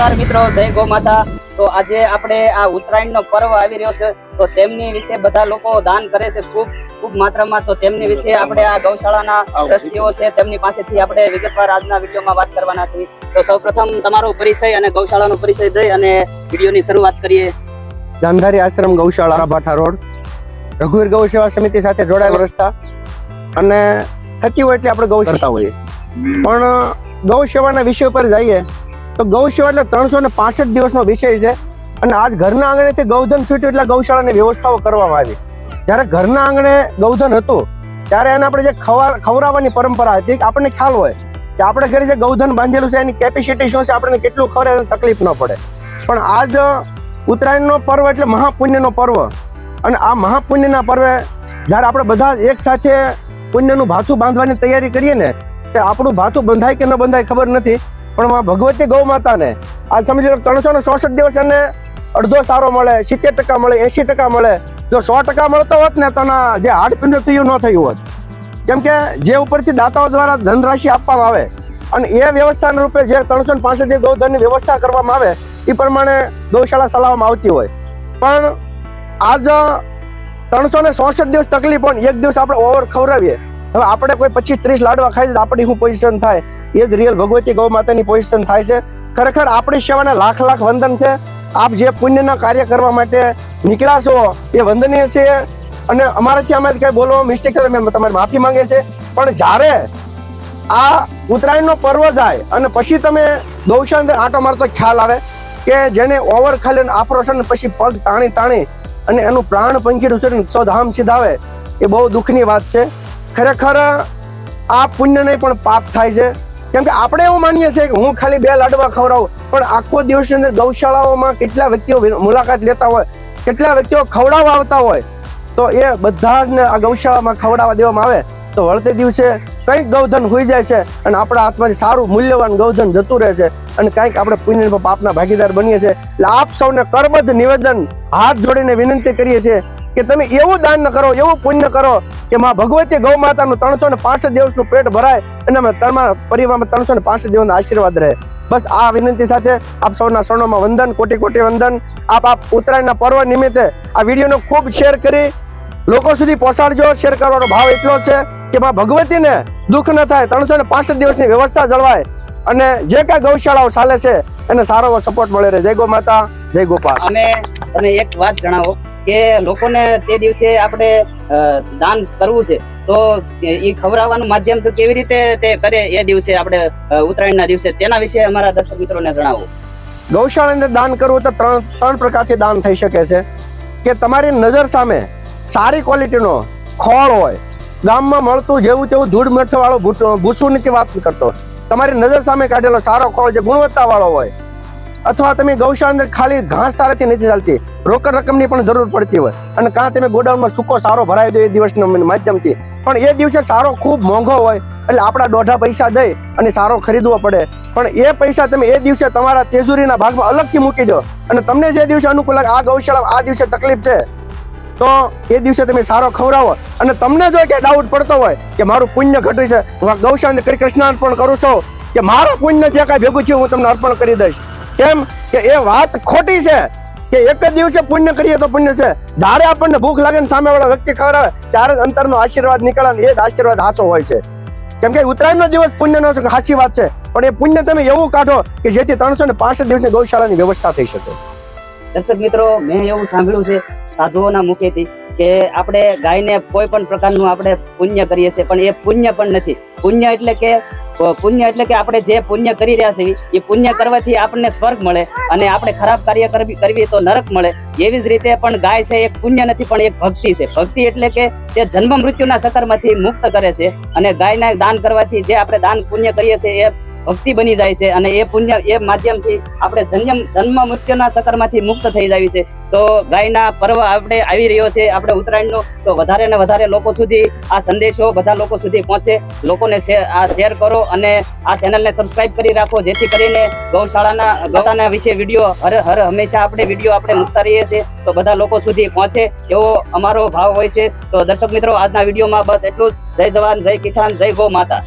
નમસ્કાર મિત્રો જય ગો માતા. તો આજે આપણે આ ઉત્તરાયણ નો પર્વ આવી રહ્યો છે. તો તેમની વિશે બધા લોકો દાન કરે છે ખૂબ ખૂબ માત્રામાં. તો તેમની વિશે આપણે આ ગૌશાળાના ટ્રસ્ટીઓ છે તેમની પાસેથી આપણે વિગતવાર આજના વિડીયોમાં વાત કરવાના છીએ. તો સૌપ્રથમ તમારો પરિચય અને ગૌશાળાનો પરિચય દઈ અને વિડીયોની શરૂઆત કરીએ. ગાંધારી આશ્રમ ગૌશાળા ભાઠા રોડ. રઘુવીર ગૌ સેવા સમિતિ સાથે જોડાયેલ રસ્તા. અને થતી હોય એટલે આપણે ગૌ કરતા હોઈએ. પણ ગૌ સેવાના વિષય પર જઈએ. તો ગૌસેવા એટલે ત્રણસો ને પાસઠ દિવસનો વિષય છે. અને આજ ઘરના આંગણેથી ગૌધન છૂટ્યું એટલે ગૌશાળાની વ્યવસ્થાઓ કરવામાં આવી. જ્યારે ઘરના આંગણે ગૌધન હતું, ત્યારે એને આપણે જે ખવા ખવડાવવાની પરંપરા હતી આપણને ખ્યાલ હોય કે આપણે ઘરે જે ગૌધન બાંધેલું છે, એની કેપેસિટી શું છે, આપણને કેટલું ખવડાવે એને તકલીફ ન પડે. પણ આજ ઉત્તરાયણનો પર્વ એટલે મહાપુણ્યનો પર્વ. અને આ મહાપુણ્યના પર્વે જ્યારે આપણે બધા એક સાથે પુણ્યનું ભાથું બાંધવાની તૈયારી કરીએ ને, તે આપણું ભાથું બંધાય કે ન બંધાય ખબર નથી. પણ માં ભગવતી ગૌ માતાને આ સમજી લો ત્રણસો ને ચોસઠ દિવસ એને અડધો સારો મળે, સિત્તેર ટકા મળે એસી ટકા મળે. જો સો ટકા મળતો હોત ને, તો જે હાડપિંડ થયું ન થયું હોત. કેમ કે જે ઉપરથી દાતાઓ દ્વારા ધનરાશિ આપવામાં આવે અને એ વ્યવસ્થાના રૂપે જે ત્રણસો ને પાસઠ જે ગૌધનની વ્યવસ્થા કરવામાં આવે એ પ્રમાણે ગૌશાળા ચલાવવામાં આવતી હોય. પણ આજ ત્રણસો ને ચોસઠ દિવસ તકલીફ હોય એક દિવસ આપણે ઓવર ખવડાવીએ. હવે આપણે કોઈ પચીસ ત્રીસ લાડવા ખાઈ આપણી શું પોઝિશન થાય? એ જ રિયલ ભગવતી ગૌ માતાની પોઝિશન થાય છે. ખરેખર આપણી સેવાના લાખ લાખ વંદન છે. આપ જે પુણ્યના કાર્ય કરવા માટે નીકળ્યા છો, એ વંદનીય છે. અને અમારાથી અમે કઈ બોલવા મિસ્ટેક કરે મેં તમારી માફી માંગે છે પણ જ્યારે આ ઉત્તરાયણનો પર્વ જાય અને પછી તમે ગૌશાળા અંદર આંટો મારતો ખ્યાલ આવે કે જેને ઓવર ખાલી ઓપરેશન પછી પગ તાણી તાણી અને એનું પ્રાણ પંખી ઉતરીને સ્વધામ સિધાવે, એ બહુ દુઃખની વાત છે. ખરેખર આ પુણ્ય નહીં પણ પાપ થાય છે. કેમ કે આપણે એવું માનીએ છીએ કે હું ખાલી બે લાડવા ખવડાવું, પણ આખો દિવસની અંદર ગૌશાળાઓમાં કેટલા વ્યક્તિઓ મુલાકાત લેતા હોય, કેટલા વ્યક્તિઓ ખવડાવવા આવતા હોય, તો એ બધા જ આ ગૌશાળામાં ખવડાવવા દેવામાં આવે, તો વળતે દિવસે કંઈક ગૌધન હોઈ જાય છે અને આપણા હાથમાંથી સારું મૂલ્યવાન ગૌધન જતું રહે છે અને કંઈક આપણે પુણ્ય પાપના ભાગીદાર બનીએ છીએ. એટલે આપ સૌને કરબદ્ધ નિવેદન હાથ જોડીને વિનંતી કરીએ છીએ કે તમે એવું દાન કરો, એવું પુણ્ય કરો કે માં ભગવતી ગૌ માતાનું ત્રણસો ને પાસઠ દિવસનું પેટ ભરાય અને પરિવારમાં ત્રણસો ને પાસઠ દિવસનો આશીર્વાદ રહે. બસ આ વિનંતી સાથે આપ સૌના શરણોમાં વંદન કોટી કોટી વંદન. આપ આપ ઉત્તરાયણના પર્વ નિમિત્તે આ વિડીયોનો ખૂબ શેર કરી. લોકો સુધી પહોંચાડજો. શેર કરવાનો ભાવ એટલો છે કે માં ભગવતીને દુઃખ ન થાય, ત્રણસો ને પાસઠ દિવસની વ્યવસ્થા જળવાય અને જે કાંઈ ગૌશાળાઓ ચાલે છે એને સારો સપોર્ટ મળે રહે. જય ગો માતા, જય ગોપાલ. અને એક વાત જણાવો. કે લોકોને તે દિવસે આપણે દાન કરવું છે, તો એ ખવડાવવાનું માધ્યમ તો કેવી રીતે તે કરે એ દિવસે આપણે ઉત્તરાયણના દિવસે? તેના વિશે અમારા દર્શક મિત્રોને જણાવો. ગૌશાળા અંદર દાન કરવું તો ત્રણ ત્રણ પ્રકારથી દાન થઈ શકે છે. કે તમારી નજર સામે સારી ક્વોલિટીનો ખોળ હોય, ગામમાં મળતું જેવું તેવું ધૂળ મઠવાળો ભૂસું નથી વાત કરતો તમારી નજર સામે કાઢેલો સારો ખોળ જે ગુણવત્તાવાળો હોય અથવા તમે ગૌશાળા અંદર ખાલી ઘાસ સારાથી નથી ચાલતી, રોકડ રકમની પણ જરૂર પડતી હોય. અને કાં તમે ગોડાઉનમાં સૂકો સારો ભરાવી દો એ દિવસના માધ્યમથી. પણ એ દિવસે સારો ખૂબ મોંઘો હોય, એટલે આપણા દોઢા પૈસા દઈ અને સારો ખરીદવો પડે. પણ એ પૈસા તમે એ દિવસે તમારા તેજુરીના ભાગમાં અલગથી મૂકી દો. અને તમને જે દિવસે અનુકૂળ આ ગૌશાળા આ દિવસે તકલીફ છે, તો એ દિવસે તમે સારો ખવડાવો. અને તમને જો કે ડાઉટ પડતો હોય કે મારું પુણ્ય ઘટ્યું છે, હું ગૌશાળાને કૃષ્ણ અર્પણ કરું છું, કે મારું પુણ્ય જે કાંઈ ભેગું થયું, હું તમને અર્પણ કરી દઈશ. કેમ કે એ વાત ખોટી છે કે એક જ દિવસે પુણ્ય કરીએ તો પુણ્ય છે. જ્યારે આપણને ભૂખ લાગે ને સામેવાળા વ્યક્તિ ખવડાવે, ત્યારે જ અંતરનો આશીર્વાદ નીકળે એ જ આશીર્વાદ સાચો હોય છે. કેમ કે ઉત્તરાયણનો દિવસ પુણ્યનો છે સાચી વાત છે, પણ એ પુણ્ય તમે એવું કાઢો કે જેથી ત્રણસો ને પાસઠ દિવસની ગૌશાળાની વ્યવસ્થા થઈ શકે. દર્શક મિત્રો, મેં એવું સાંભળ્યું છે સાધુઓના મુખેથી કે આપણે ગાયને કોઈ પણ પ્રકારનું આપણે પુણ્ય કરીએ છીએ, પણ એ પુણ્ય પણ નથી. પુણ્ય એટલે કે પુણ્ય એટલે કે આપણે જે પુણ્ય કરી રહ્યા છીએ, એ પુણ્ય કરવાથી આપણને સ્વર્ગ મળે અને આપણે ખરાબ કાર્ય કરવી કરવી તો નરક મળે. એવી જ રીતે પણ ગાય છે, એક પુણ્ય નથી, પણ એક ભક્તિ છે. ભક્તિ એટલે કે તે જન્મ મૃત્યુના સકરમાંથી મુક્ત કરે છે અને ગાયના દાન કરવાથી જે આપણે દાન પુણ્ય કરીએ છીએ, એ ભક્તિ બની જાય છે અને એ પુણ્ય એ માધ્યમથી આપણે જન્મ જન્મ મૃત્યુના સકરમાંથી મુક્ત થઈ જાય છે. તો ગાયના પર્વ આપણે આવી રહ્યો છે, આપણે ઉત્તરાયણનો, તો વધારે ને વધારે લોકો સુધી આ સંદેશો બધા લોકો સુધી પહોંચે. લોકોને આ શેર કરો અને આ ચેનલને સબસ્ક્રાઇબ કરી રાખો, જેથી કરીને ગૌશાળાના ગૌશાળાના વિશે વીડિયો હર હર હંમેશા આપણે વીડિયો આપણે મૂકતા રહીએ છીએ. તો બધા લોકો સુધી પહોંચે એવો અમારો ભાવ હોય છે. તો દર્શક મિત્રો, આજના વિડીયોમાં બસ એટલું જય જવાન, જય કિસાન, જય ગૌ માતા.